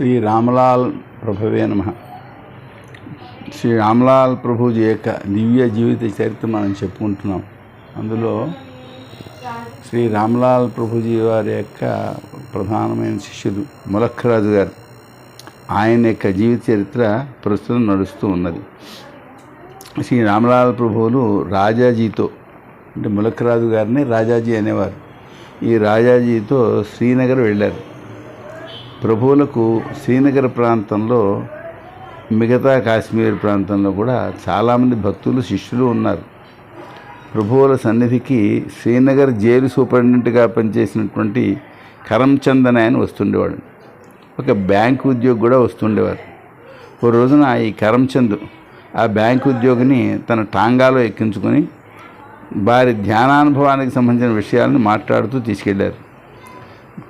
శ్రీ రామలాల్ ప్రభువే నమ. శ్రీ రామలాల్ ప్రభుజీ యొక్క దివ్య జీవిత చరిత్ర మనం చెప్పుకుంటున్నాం. అందులో శ్రీ రామలాల్ ప్రభుజీ వారి యొక్క ప్రధానమైన శిష్యుడు ములఖరాజు గారు. ఆయన యొక్క జీవిత చరిత్ర ప్రస్తుతం నడుస్తూ ఉన్నది. శ్రీ రామలాల్ ప్రభువులు రాజాజీతో అంటే ములఖరాజు గారిని రాజాజీ అనేవారు. ఈ రాజాజీతో శ్రీనగర్ వెళ్ళారు. ప్రభువులకు శ్రీనగర్ ప్రాంతంలో మిగతా కాశ్మీర్ ప్రాంతంలో కూడా చాలామంది భక్తులు శిష్యులు ఉన్నారు. ప్రభువుల సన్నిధికి శ్రీనగర్ జైలు సూపరింటెండెంట్గా పనిచేసినటువంటి కరంచంద్ అని ఆయన వస్తుండేవాడు. ఒక బ్యాంకు ఉద్యోగి కూడా వస్తుండేవారు. ఓ రోజున ఈ కరంచంద్ ఆ బ్యాంకు ఉద్యోగిని తన టాంగాలో ఎక్కించుకొని వారి ధ్యానానుభవానికి సంబంధించిన విషయాలను మాట్లాడుతూ తీసుకెళ్ళారు.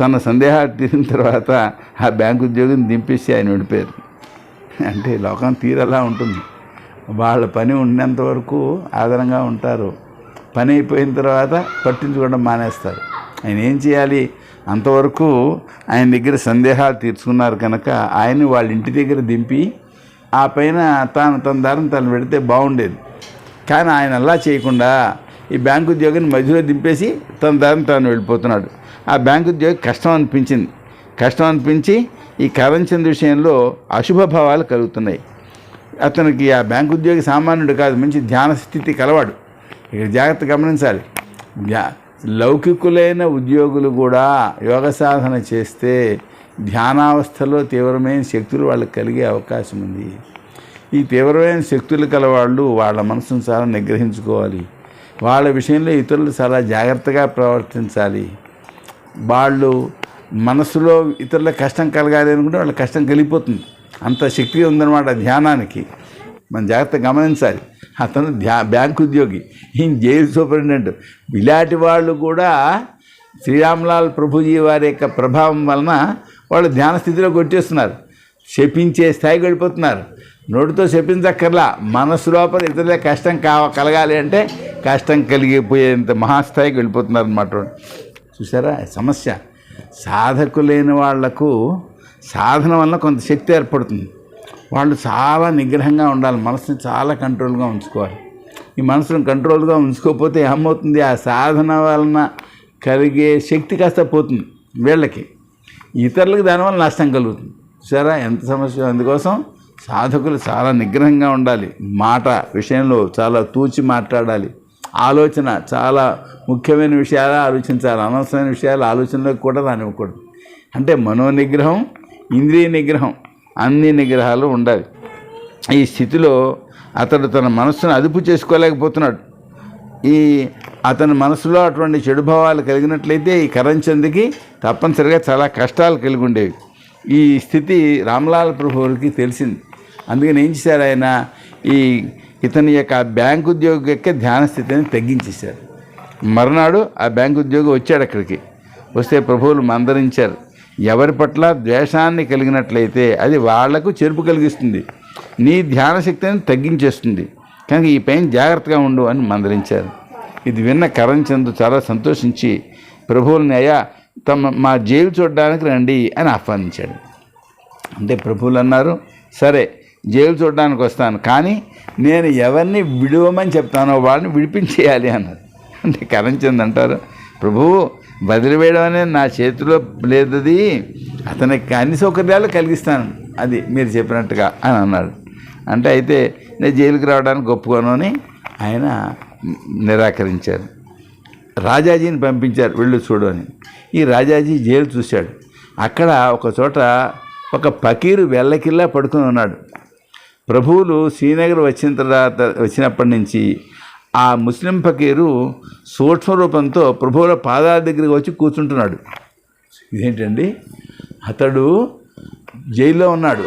తన సందేహాలు తీరిన తర్వాత ఆ బ్యాంక్ ఉద్యోగిని దింపేసి ఆయన వెళ్ళిపోయారు అంటే లోకం తీరలా ఉంటుంది. వాళ్ళ పని ఉన్నంత వరకు ఆదరంగా ఉంటారు. పని అయిపోయిన తర్వాత పట్టించుకోవడం మానేస్తారు. ఆయన ఏం చేయాలి? అంతవరకు ఆయన దగ్గర సందేహాలు తీర్చుకున్నారు కనుక ఆయన వాళ్ళ ఇంటి దగ్గర దింపి ఆ పైన తాను తన దారిని తను పెడితే బాగుండేది. కానీ ఆయన అలా చేయకుండా ఈ బ్యాంకు ఉద్యోగిని మధ్యలో దింపేసి తన దారిని తాను వెళ్ళిపోతున్నాడు. ఆ బ్యాంకు ఉద్యోగి కష్టం అనిపించింది. కష్టం అనిపించి ఈ కరంచంద్ విషయంలో అశుభభావాలు కలుగుతున్నాయి. అతనికి ఆ బ్యాంకు ఉద్యోగి సామాన్యుడు కాదు మంచి ధ్యాన స్థితి కలవాడు. ఇక్కడ జాగ్రత్త గమనించాలి. లౌకికులైన ఉద్యోగులు కూడా యోగ సాధన చేస్తే ధ్యానావస్థలో తీవ్రమైన శక్తులు వాళ్ళకి కలిగే అవకాశం ఉంది. ఈ తీవ్రమైన శక్తులు కలవాళ్ళు వాళ్ళ మనసును చాలా నిగ్రహించుకోవాలి. వాళ్ళ విషయంలో ఇతరులు చాలా జాగ్రత్తగా ప్రవర్తించాలి. వాళ్ళు మనసులో ఇతరుల కష్టం కలగాలి అనుకుంటే వాళ్ళ కష్టం కలిగిపోతుంది. అంత శక్తి ఉందన్నమాట ధ్యానానికి. మనం జాగ్రత్త గమనించాలి. అతను ధ్యా బ్యాంక్ ఉద్యోగి ఈయన జైలు సూపరింటెండెంట్. ఇలాంటి వాళ్ళు కూడా శ్రీరామ్లాల్ ప్రభుజీ వారి యొక్క ప్రభావం వలన వాళ్ళు ధ్యాన స్థితిలో కొట్టేస్తున్నారు. శపించే స్థాయికి వెళ్ళిపోతున్నారు నోటితో శపించక్కర్లా మనసు లోపల ఇతరుల కష్టం కావ కలగాలి అంటే కష్టం కలిగిపోయేంత మహాస్థాయికి వెళ్ళిపోతున్నారు అన్నమాట చూసారా సమస్య. సాధకులైన వాళ్ళకు సాధన వల్ల కొంత శక్తి ఏర్పడుతుంది. వాళ్ళు చాలా నిగ్రహంగా ఉండాలి. మనసుని చాలా కంట్రోల్గా ఉంచుకోవాలి. ఈ మనసును కంట్రోల్గా ఉంచుకోకపోతే ఏమవుతుంది? ఆ సాధన వలన కలిగే శక్తి కాస్త పోతుంది వీళ్ళకి. ఇతరులకు దానివల్ల నష్టం కలుగుతుంది. సరే ఎంత సమస్య అందుకోసం? సాధకులు చాలా నిగ్రహంగా ఉండాలి. మాట విషయంలో చాలా తూచి మాట్లాడాలి. ఆలోచన చాలా ముఖ్యమైన విషయాలు ఆలోచించాలి అనవసరమైన విషయాలు ఆలోచనలోకి కూడా రానివ్వకూడదు. అంటే మనో నిగ్రహం ఇంద్రియ నిగ్రహం అన్ని నిగ్రహాలు ఉండాలి. ఈ స్థితిలో అతడు తన మనస్సును అదుపు చేసుకోలేకపోతున్నాడు. ఈ అతని మనసులో అటువంటి చెడు భావాలు కలిగినట్లయితే ఈ కరంచంద్కి తప్పనిసరిగా చాలా కష్టాలు కలిగి ఉండేవి ఈ స్థితి రామ్లాల్ ప్రభువులకి తెలిసింది. అందుకని ఏం చేశారు ఆయన? ఈ ఇతని యొక్క బ్యాంకు ఉద్యోగి యొక్క ధ్యాన స్థితిని తగ్గించేశారు. మరునాడు ఆ బ్యాంకు ఉద్యోగి వచ్చాడు అక్కడికి. వస్తే ప్రభువులు మందరించారు. ఎవరి పట్ల ద్వేషాన్ని కలిగినట్లయితే అది వాళ్ళకు చెరుపు కలిగిస్తుంది. నీ ధ్యాన శక్తిని తగ్గించేస్తుంది. కనుక ఈ పైన జాగ్రత్తగా ఉండు అని మందరించారు. ఇది విన్న కరణ్ చాలా సంతోషించి ప్రభువుల్ని అయ్యా తమ మా జైలు చూడడానికి రండి అని ఆహ్వానించాడు. అంటే ప్రభువులు అన్నారు సరే జైలు చూడడానికి వస్తాను. కానీ నేను ఎవరిని విడవమని చెప్తానో వాళ్ళని విడిపించేయాలి అన్నారు. అంటే కరణ్ అంటారు ప్రభువు వదిలివేయడం అనేది నా చేతిలో లేదది అతనికి అన్ని సౌకర్యాలు కలిగిస్తాను. అది మీరు చెప్పినట్టుగా అని అన్నాడు. అంటే అయితే నేను జైలుకి రావడానికి ఒప్పుకోను అని ఆయన నిరాకరించారు. రాజాజీని పంపించారు వెళ్ళు చూడు అని. ఈ రాజాజీ జైలు చూశాడు. అక్కడ ఒక చోట ఒక పకీరు వెల్లకిల్లా పడుకుని ఉన్నాడు. ప్రభువులు శ్రీనగర్ వచ్చిన తర్వాత వచ్చినప్పటి నుంచి ఆ ముస్లిం ఫకీరు సూక్ష్మ రూపంతో ప్రభువుల పాదాల దగ్గరికి వచ్చి కూర్చుంటున్నాడు. ఇదేంటండి? అతడు జైల్లో ఉన్నాడు.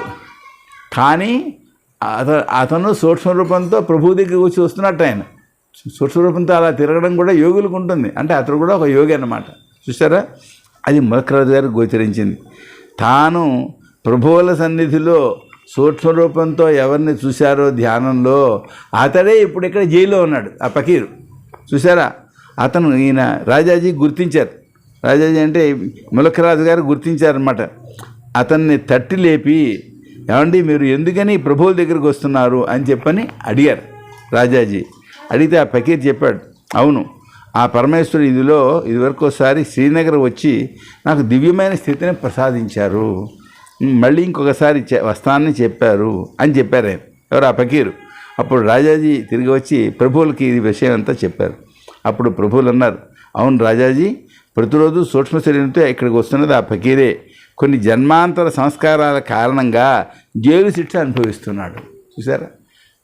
కానీ అత అతను సూక్ష్మ రూపంతో ప్రభువు దగ్గరికి వచ్చి వస్తున్నట్టు ఆయన. సూక్ష్మ రూపంతో అలా తిరగడం కూడా యోగులకు ఉంటుంది. అంటే అతడు కూడా ఒక యోగి అన్నమాట. చూసారా అది మొలకరాజు గారికి గోచరించింది. తాను ప్రభువుల సన్నిధిలో సూక్ష్మరూపంతో ఎవరిని చూశారో ధ్యానంలో అతడే ఇప్పుడు ఇక్కడ జైల్లో ఉన్నాడు ఆ పకీరు. చూసారా అతను ఈయన రాజాజీ గుర్తించారు. రాజాజీ అంటే ములకరాజు గారు గుర్తించారనమాట అతన్ని తట్టి లేపి ఏమండి మీరు ఎందుకని ప్రభువుల దగ్గరికి వస్తున్నారు? అని చెప్పని అడిగారు రాజాజీ. అడిగితే ఆ పకీర్ చెప్పాడు అవును ఆ పరమేశ్వరుడు ఇదిలో ఇదివరకు ఒకసారి శ్రీనగర్ వచ్చి నాకు దివ్యమైన స్థితిని ప్రసాదించారు. మళ్ళీ ఇంకొకసారి వస్తానని చెప్పారు అని చెప్పారు ఆయన. ఎవరు? ఆ ఫకీరు. అప్పుడు రాజాజీ తిరిగి వచ్చి ప్రభువులకి ఈ విషయం అంతా చెప్పారు. అప్పుడు ప్రభువులు అన్నారు అవును రాజాజీ ప్రతిరోజు సూక్ష్మ శరీరంతో ఇక్కడికి వస్తున్నది ఆ ఫకీరే. కొన్ని జన్మాంతర సంస్కారాల కారణంగా జైలు శిక్ష అనుభవిస్తున్నాడు. చూసారా?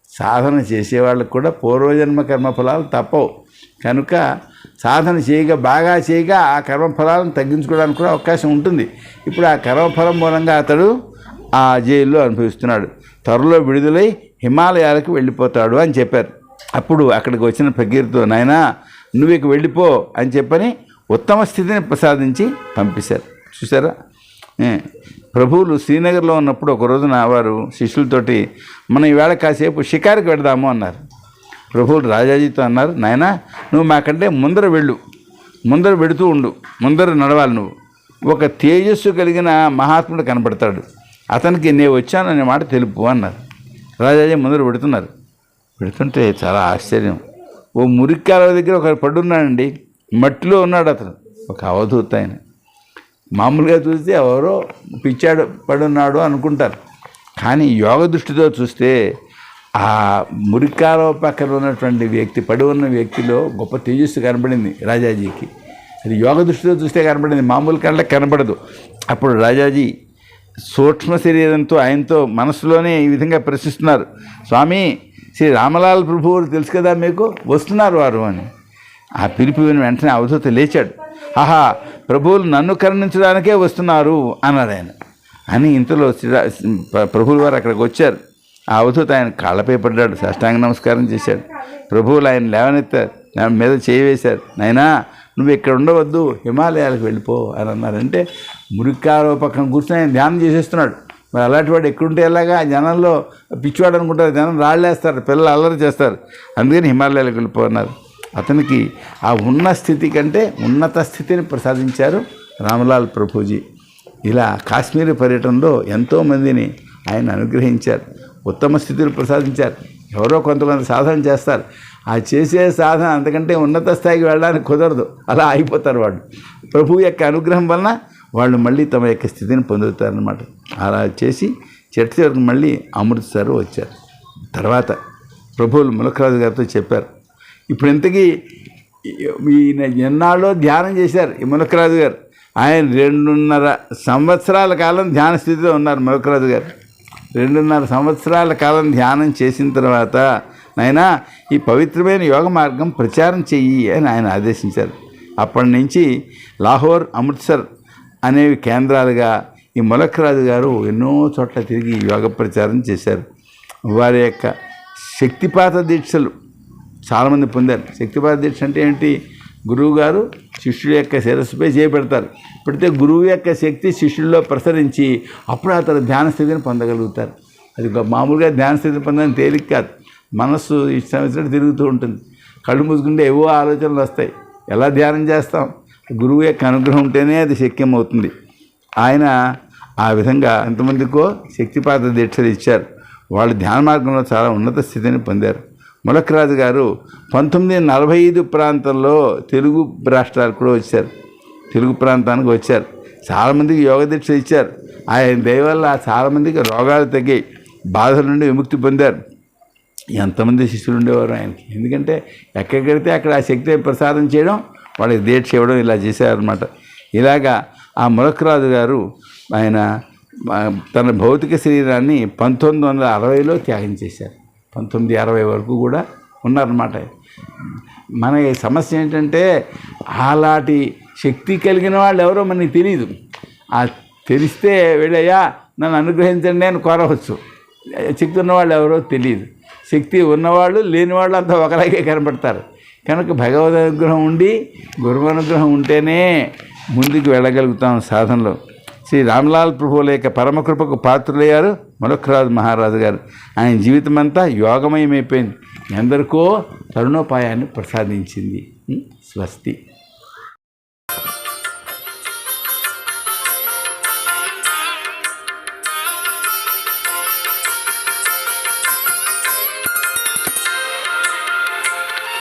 సాధన చేసేవాళ్ళకు కూడా పూర్వజన్మ కర్మ ఫలాలు తప్పవు. కనుక సాధన చేయగా బాగా చేయగా ఆ కర్మఫలాలను తగ్గించుకోవడానికి కూడా అవకాశం ఉంటుంది. ఇప్పుడు ఆ కర్మఫలం మూలంగా అతడు ఆ జైల్లో అనుభవిస్తున్నాడు. త్వరలో విడుదలై హిమాలయాలకు వెళ్ళిపోతాడు అని చెప్పారు. అప్పుడు అక్కడికి వచ్చిన ఫకీర్తో నాయనా నువ్వు ఇక వెళ్ళిపో అని చెప్పని ఉత్తమ స్థితిని ప్రసాదించి పంపించారు చూసారా ప్రభువులు శ్రీనగర్లో ఉన్నప్పుడు ఒక రోజున వారు శిష్యులతోటి మనం ఈవేళ కాసేపు షికారుకి వెడదాము అన్నారు. ప్రభువులు రాజాజీతో అన్నారు నాయనా నువ్వు మాకంటే ముందర వెళ్ళు. ముందర వెడుతూ ఉండు. ముందర నడవాలి నువ్వు. ఒక తేజస్సు కలిగిన మహాత్ముడు కనపడతాడు. అతనికి నేను వచ్చాననే మాట తెలుపు అన్నారు. రాజాజీ ముందర పెడుతున్నారు పెడుతుంటే చాలా ఆశ్చర్యం. ఓ మురిక్కాల దగ్గర ఒక పడున్నాడండి. మట్టిలో ఉన్నాడు అతను. ఒక అవధూత ఆయన. మామూలుగా చూస్తే ఎవరో పిచ్చాడు పడున్నాడు అనుకుంటారు. కానీ యోగ దృష్టితో చూస్తే ఆ మురికాల పక్కన ఉన్నటువంటి వ్యక్తి పడి ఉన్న వ్యక్తిలో గొప్ప తేజస్సు కనబడింది రాజాజీకి. అది యోగ దృష్టితో చూస్తే కనబడింది మామూలు కళ్ళకి కనబడదు. అప్పుడు రాజాజీ సూక్ష్మ శరీరంతో ఆయనతో మనసులోనే ఈ విధంగా ప్రశ్నిస్తున్నారు. స్వామి శ్రీ రామలాల్ ప్రభువులు తెలుసు కదా మీకు? వస్తున్నారు వారు అని. ఆ పిలిపి విని వెంటనే అవధూత లేచాడు. ఆహా ప్రభువులు నన్ను కరుణించడానికే వస్తున్నారు అన్నాడు ఆయన అని ఇంతలో శ్రీరా ప్ర- వారు అక్కడికి వచ్చారు. అవధూత ఆయన కాళ్ళపై పడ్డాడు సాష్టాంగ నమస్కారం చేశాడు. ప్రభువులు ఆయన లేవనెత్తారు నా మీద చేయవేశారు నాయనా నువ్వు ఇక్కడ ఉండవద్దు హిమాలయాలకు వెళ్ళిపో అని అన్నారంటే మురికాలో పక్కన కూర్చొని ఆయన ధ్యానం చేసేస్తున్నాడు. మరి అలాంటి వాడు ఎక్కడుంటే ఎలాగా? జనంలో పిచ్చివాడు అనుకుంటారు జనం రాళ్ళేస్తారు పిల్లలు అల్లరి చేస్తారు. అందుకని హిమాలయాలకు వెళ్ళిపోన్నారు అతనికి ఆ ఉన్న స్థితి కంటే ఉన్నత స్థితిని ప్రసాదించారు రామలాల్ ప్రభుజీ. ఇలా కాశ్మీర్ పర్యటనలో ఎంతోమందిని ఆయన అనుగ్రహించారు. ఉత్తమ స్థితిని ప్రసాదించారు. ఎవరో కొంతమంది సాధన చేస్తారు. ఆ చేసే సాధన అంతకంటే ఉన్నత స్థాయికి వెళ్ళడానికి కుదరదు. అలా అయిపోతారు వాళ్ళు. ప్రభు యొక్క అనుగ్రహం వలన వాళ్ళు మళ్ళీ తమ యొక్క స్థితిని పొందుతారనమాట అలా చేసి చెట్టు వరకు మళ్ళీ అమృత్సర్ వచ్చారు. తర్వాత ప్రభువులు ములకరాజు గారితో చెప్పారు. ఇప్పుడు ఇంతకీ ఈయన ఎన్నాళ్ళో ధ్యానం చేశారు ఈ ములకరాజు గారు. ఆయన రెండున్నర సంవత్సరాల కాలం ధ్యాన స్థితిలో ఉన్నారు ములకరాజు గారు. రెండున్నర సంవత్సరాల కాలం ధ్యానం చేసిన తర్వాత నాయనా ఈ పవిత్రమైన యోగ మార్గం ప్రచారం చెయ్యి అని ఆయన ఆదేశించారు. అప్పటి నుంచి లాహోర్ అమృత్సర్ అనేవి కేంద్రాలుగా ఈ మొలక్రాజు గారు ఎన్నో చోట్ల తిరిగి యోగ ప్రచారం చేశారు. వారి యొక్క శక్తిపాత దీక్షలు చాలామంది పొందారు. శక్తిపాత దీక్ష అంటే ఏంటి? గురువు గారు శిష్యుడి యొక్క శిరస్సుపై చేపెడతారు. పెడితే గురువు యొక్క శక్తి శిష్యుల్లో ప్రసరించి అప్పుడు అతను ధ్యాన స్థితిని పొందగలుగుతారు. అది మామూలుగా ధ్యాన స్థితిని పొందడం తేలిక కాదు. మనస్సు ఇష్టం తిరుగుతూ ఉంటుంది. కళ్ళు మూసుకుంటే ఏవో ఆలోచనలు వస్తాయి. ఎలా ధ్యానం చేస్తాం? గురువు యొక్క అనుగ్రహం ఉంటేనే అది శక్యం అవుతుంది ఆయన ఆ విధంగా ఎంతమందికో శక్తిపాత దీక్షలు ఇచ్చారు. వాళ్ళు ధ్యాన మార్గంలో చాలా ఉన్నత స్థితిని పొందారు. ములకరాజు గారు పంతొమ్మిది నలభై ఐదు ప్రాంతంలో తెలుగు రాష్ట్రాలు కూడా వచ్చారు. తెలుగు ప్రాంతానికి వచ్చారు. చాలామందికి యోగ దీక్ష ఇచ్చారు. ఆయన దయవల్ల చాలామందికి రోగాలు తగ్గాయి. బాధల నుండి విముక్తి పొందారు. ఎంతమంది శిష్యులు ఉండేవారు ఆయనకి? ఎందుకంటే ఎక్కడికెడితే అక్కడ ఆ శక్తి ప్రసాదం చేయడం వాళ్ళకి దీక్ష ఇవ్వడం ఇలా చేశారనమాట ఇలాగా ఆ ములకరాజు గారు ఆయన తన భౌతిక శరీరాన్ని పంతొమ్మిది వందల అరవైలో త్యాగం చేశారు. పంతొమ్మిది అరవై వరకు కూడా ఉన్నారన్నమాట. మన సమస్య ఏంటంటే అలాంటి శక్తి కలిగిన వాళ్ళు ఎవరో మనకి తెలియదు ఆ తెలిస్తే వెళ్ళయ్యా నన్ను అనుగ్రహించండి అని కోరవచ్చు. శక్తి ఉన్నవాళ్ళు ఎవరో తెలియదు శక్తి ఉన్నవాళ్ళు లేని వాళ్ళు అంతా ఒకలాగే కనపడతారు. కనుక భగవద్ అనుగ్రహం ఉండి గురువు అనుగ్రహం ఉంటేనే ముందుకు వెళ్ళగలుగుతాం సాధనలో. శ్రీ రామ్లాల్ ప్రభువుల యొక్క పరమకృపకు పాత్రులయ్యారు ములక్రాజు మహారాజు గారు. ఆయన జీవితం అంతా యోగమయమైపోయింది ఎందరికో తరుణోపాయాన్ని ప్రసాదించింది. స్వస్తి.